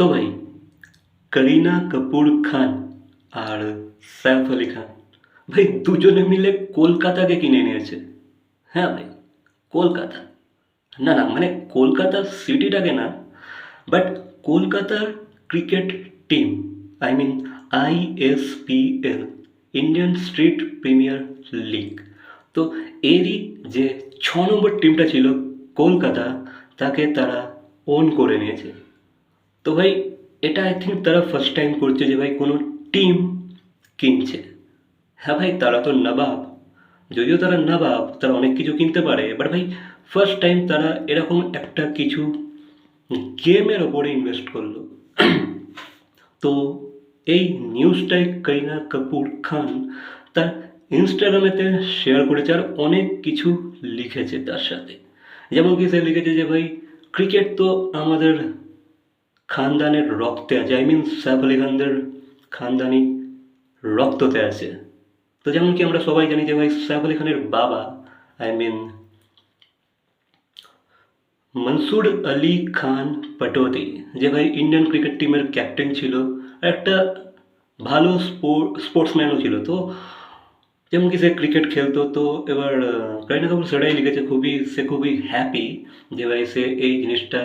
তো ভাই করিনা কাপুর খান আর সাইফ আলি খান ভাই দুজনে মিলে কলকাতাকে কিনে নিয়েছে হ্যাঁ ভাই কলকাতা না না মানে কলকাতা সিটিটাকে না বাট কলকাতার cricket team I mean ISPL Indian street premier league তো এরই যে ছ নম্বর টিমটা ছিল কলকাতা তাকে তারা ওন করে নিয়েছে তো ভাই, এটা আই থিঙ্ক তারা ফার্স্ট টাইম করছে যে ভাই কোনো টিম কিনছে। হ্যাঁ ভাই, তারা তো নবাব। যদিও তারা নবাব, তারা অনেক কিছু কিনতে পারে বাট ভাই ফার্স্ট টাইম তারা এরকম একটা কিছু গেমের ওপরে ইনভেস্ট করল। তো এই নিউজটাই করিনা কাপুর খান তার ইনস্টাগ্রামেতে শেয়ার করেছে আর অনেক কিছু লিখেছে তার সাথে। যেমন কি সে লিখেছে যে ভাই ক্রিকেট তো আমাদের খানদানের রক্তে আছে। আই মিন সাইফ আলি খানদের খানদানি রক্ততে আছে। তো যেমন কি আমরা সবাই জানি যে ভাই, সাইফ আলি খানের বাবা আই মিন মনসুর আলী খান পটোতি, যে ভাই ইন্ডিয়ান ক্রিকেট টিমের ক্যাপ্টেন ছিল, আর একটা ভালো স্পোর্টসম্যানও ছিল। তো যেমন কি সে ক্রিকেট খেলতো, তো এবার করিনা কাপুর সেটাই লিখেছে, খুবই, সে খুবই হ্যাপি যে ভাই সে এই জিনিসটা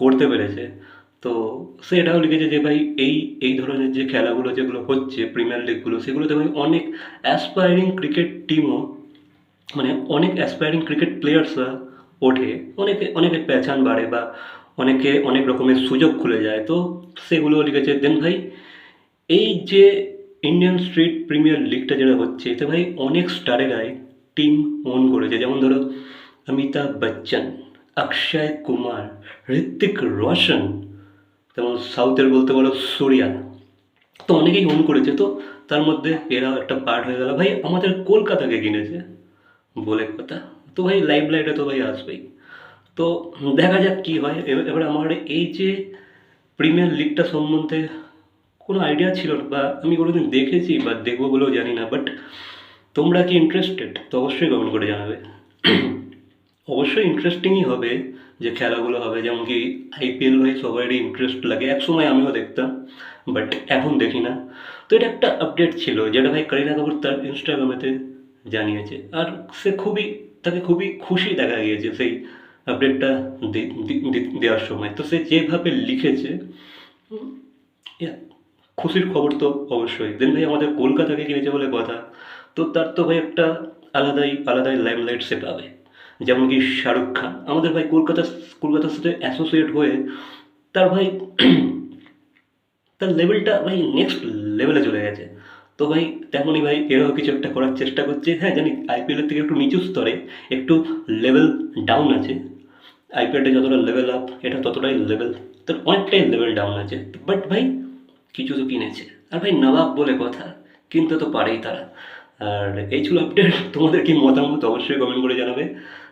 করতে পেরেছে। তো সে এটাও লিখেছে যে ভাই, এই এই ধরনের যে খেলাগুলো যেগুলো হচ্ছে প্রিমিয়ার লিগগুলো সেগুলোতে ভাই অনেক অ্যাসপায়ারিং ক্রিকেট টিমও মানে অনেক অ্যাসপায়ারিং ক্রিকেট প্লেয়ার্সরা ওঠে। অনেকে অনেকের পেছান বাড়ে বা অনেকে অনেক রকমের সুযোগ খুলে যায়। তো সেগুলো লিখেছে। দেন ভাই, এই যে ইন্ডিয়ান স্ট্রিট প্রিমিয়ার লিগটা যেটা হচ্ছে, এতে ভাই অনেক স্টারেরাই টিম ওন করেছে। যেমন ধরো অমিতাভ বচ্চন অক্ষয় কুমার ঋত্বিক রোশন যেমন সাউথের বলতে পারো সূর্যা তো অনেকেই ওন করেছে। তো তার মধ্যে এরাও একটা পার্ট হয়ে গেল। ভাই, আমাদের কলকাতাকে কিনেছে বলে কথা। তো ভাই লাইভ লাইটে তো ভাই আসবেই। তো দেখা যাক কী হয়। এবার এবার আমার এই যে প্রিমিয়ার লিগটা সম্বন্ধে কোনো আইডিয়া ছিল না, বা আমি কোনোদিন দেখেছি বা দেখব বলেও জানি না বাট তোমরা কি ইন্টারেস্টেড তো অবশ্যই কমেন্ট করে জানাবে। অবশ্যই ইন্টারেস্টিংই হবে যে খেলাগুলো হবে। যেমন কি আইপিএল ভাই সবারই ইন্টারেস্ট লাগে। এক সময় আমিও দেখতাম বাট এখন দেখি না। তো এটা একটা আপডেট ছিল যেটা ভাই করিনা কাপুর তার ইনস্টাগ্রামেতে জানিয়েছে। আর সে খুবই, তাকে খুবই খুশি দেখা গিয়েছে সেই আপডেটটা দেওয়ার সময়। তো সে যেভাবে লিখেছে খুশির খবর তো অবশ্যই। দেন ভাই আমাদের কলকাতাকে কিনেছে বলে কথা। তো তার তো ভাই একটা আলাদাই আলাদাই লাইমলাইট সে পাবে। যেমন কি শাহরুখ খান। আমাদের ভাই কলকাতা কলকাতার সাথে অ্যাসোসিয়েট হয়ে তার ভাই তার লেভেলটা ভাই নেক্সট লেভেলে চলে গেছে। তো ভাই তেমনই ভাই এরাও কিছু একটা করার চেষ্টা করছে। হ্যাঁ জানি আইপিএলের থেকে একটু নিচু স্তরে একটু লেভেল ডাউন আছে। আইপিএলটা যতটা লেভেল আপ এটা ততটাই লেভেল তার অনেকটাই লেভেল ডাউন আছে। বাট ভাই কিছু তো কিনেছে। আর ভাই নবাব বলে কথা, কিনতে তো পারেই তারা। আর এই ছিল আপডেট তোমাদের কি মতামত অবশ্যই কমেন্ট করে জানাবে।